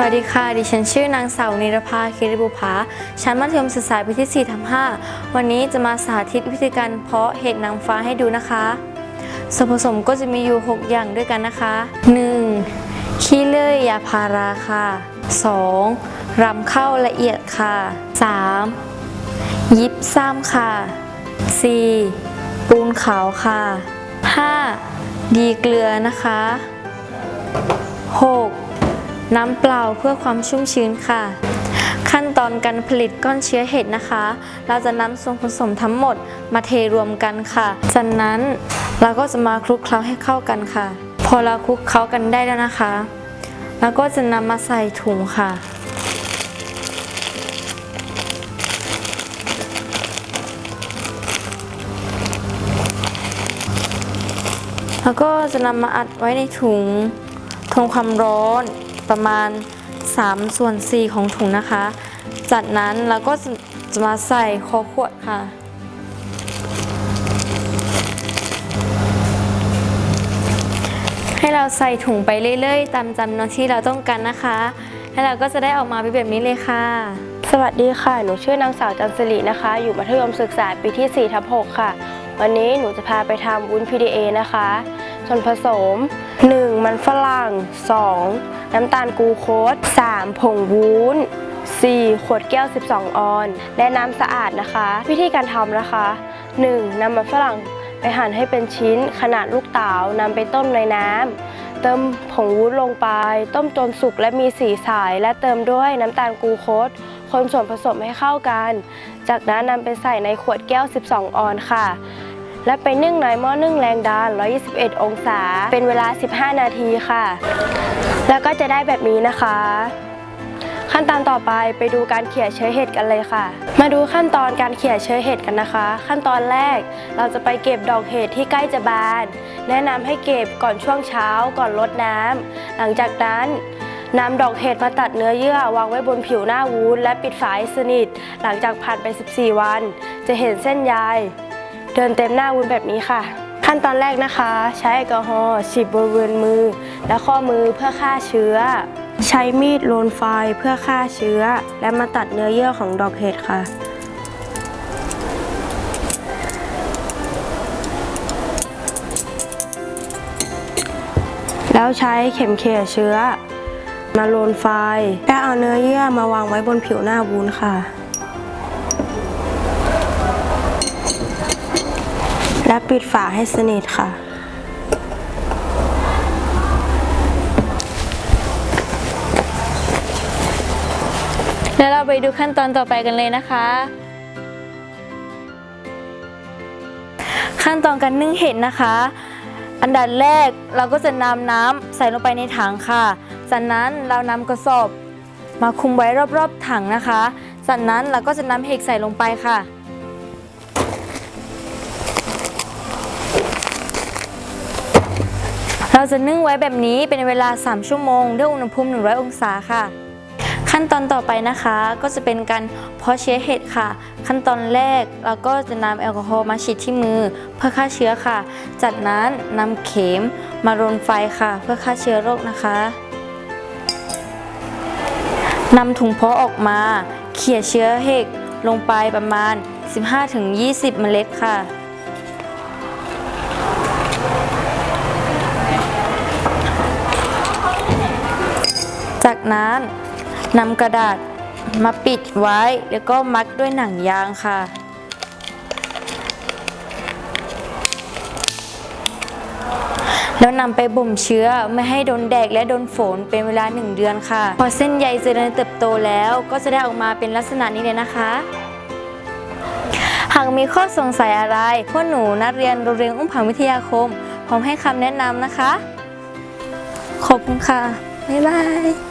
สวัสดีค่ะ ดิฉันชื่อนางสาวนิรภาคิริบุภาชั้นมัธยมศึกษาปีที่4ทับ5วันนี้จะมาสาธิตวิธีการเพาะเห็ดนางฟ้าให้ดูนะคะ ส่วนผสมก็จะมีอยู่ 6 อย่างด้วยกันนะคะ 1. ขี้เลื่อยยาพาราค่ะ 2. รำเข้าละเอียดค่ะ 3. ยิบซ้ำค่ะ 4. ปูนขาวค่ะ 5. ดีเกลือนะคะ 6. น้ำเปล่าเพื่อความชุ่มชื้นค่ะ ขั้นตอนการผลิตก้อนเชื้อเห็ดนะคะ เราจะนำส่วนผสมทั้งหมดมาเทรวมกันค่ะ จากนั้นเราก็จะมาคลุกเคล้าให้เข้ากันค่ะ พอเราคลุกเคล้ากันได้แล้วนะคะแล้วก็จะนำมาใส่ถุงค่ะแล้วก็จะนำมาอัดไว้ในถุงทนความร้อน ประมาณ 3 ส่วน 4 ของถุงนะคะ จากนั้นเราก็จะมาใส่คอขวดค่ะให้เราใส่ถุงไปเรื่อยๆ ตามจำนวนที่เราต้องการนะคะ แล้วเราก็จะได้ออกมาเป็นแบบนี้เลยค่ะ สวัสดีค่ะ หนูชื่อนางสาวจันสิรินะคะ อยู่มัธยมศึกษาปีที่4ทับ6ค่ะ วันนี้หนูจะพาไปทำวุ้น PDA นะคะ ส่วนผสม 1. มันฝรั่ง 2. น้ำตาลกูโคส 3. ผงวุ้น 4. ขวดแก้ว 12 ออน และน้ำสะอาดนะคะ วิธีการทำนะคะ 1. นำมันฝรั่งไปหั่นให้เป็นชิ้นขนาดลูกเต๋านำไปต้มในน้ำเติมผงวุ้นลงไป ต้มจนสุกและมีสีใสและเติมด้วยน้ำตาลกูโคสคนส่วนผสมให้เข้ากัน จากนั้นนำไปใส่ในขวดแก้ว 12 ออนค่ะ และไปนึ่งในหม้อนึ่งแรงดัน 121 องศา เป็นเวลา 15 นาทีค่ะ แล้วก็จะได้แบบนี้นะคะ ขั้นตอนต่อไปไปดูการเขี่ยเชื้อเห็ดกันเลยค่ะ มาดูขั้นตอนการเขี่ยเชื้อเห็ดกันนะคะ ขั้นตอนแรกเราจะไปเก็บดอกเห็ดที่ใกล้จะบาน แนะนำให้เก็บก่อนช่วงเช้าก่อนรดน้ำหลังจากนั้นนำดอกเห็ดมาตัดเนื้อเยื่อวางไว้บนผิวหน้าวุ้นและปิดฝาให้สนิท หลังจากผ่านไป 14 วัน จะเห็นเส้นใย เดินเต็มหน้าวุ้นแบบนี้ค่ะ ขั้นตอนแรกนะคะ ใช้แอลกอฮอล์ฉีดบริเวณมือ และข้อมือเพื่อฆ่าเชื้อ ใช้มีดโลนไฟเพื่อฆ่าเชื้อ และมาตัดเนื้อเยื่อของดอกเห็ดค่ะแล้วใช้เข็มเขี่ยเชื้อ มาโลนไฟ และเอาเนื้อเยื่อมาวางไว้บนผิวหน้าวุ้นค่ะ และปิดฝาให้สนิทค่ะ แล้วเราไปดูขั้นตอนต่อไปกันเลยนะคะ ขั้นตอนการนึ่งเห็ดนะคะ อันดับแรกเราก็จะนำน้ำใส่ลงไปในถังค่ะ จากนั้นเรานำกระสอบมาคุมไว้รอบๆถังนะคะ จากนั้นเราก็จะนำเห็ดใส่ลงไปค่ะ เราจะนึ่งไว้แบบนี้เป็นเวลา 3 ชั่วโมงด้วยอุณหภูมิ 100 องศาค่ะ ขั้นตอนต่อไปนะคะก็จะเป็นการเพาะเชื้อเห็ดค่ะ ขั้นตอนแรกเราก็จะนำแอลกอฮอล์มาฉีดที่มือ เพื่อฆ่าเชื้อค่ะ จากนั้นนำเข็มมารนไฟค่ะ เพื่อฆ่าเชื้อโรคนะคะนำถุงเพาะออกมา เขี่ยเชื้อเห็ดลงไปประมาณ 15-20 เมล็ดค่ะ จากนั้นนำกระดาษมาปิดไว้แล้วก็มัดด้วยหนังยางค่ะ แล้วนำไปบ่มเชื้อไม่ให้โดนแดดและโดนฝนเป็นเวลา 1 เดือนค่ะ พอเส้นใยเจริญเติบโตแล้วก็จะได้ออกมาเป็นลักษณะนี้เลยนะคะหากมีข้อสงสัยอะไร พวกหนูนักเรียนโรงเรียนอุ้มผังวิทยาคม พร้อมให้คำแนะนำนะคะ ขอบคุณค่ะ บ๊ายบาย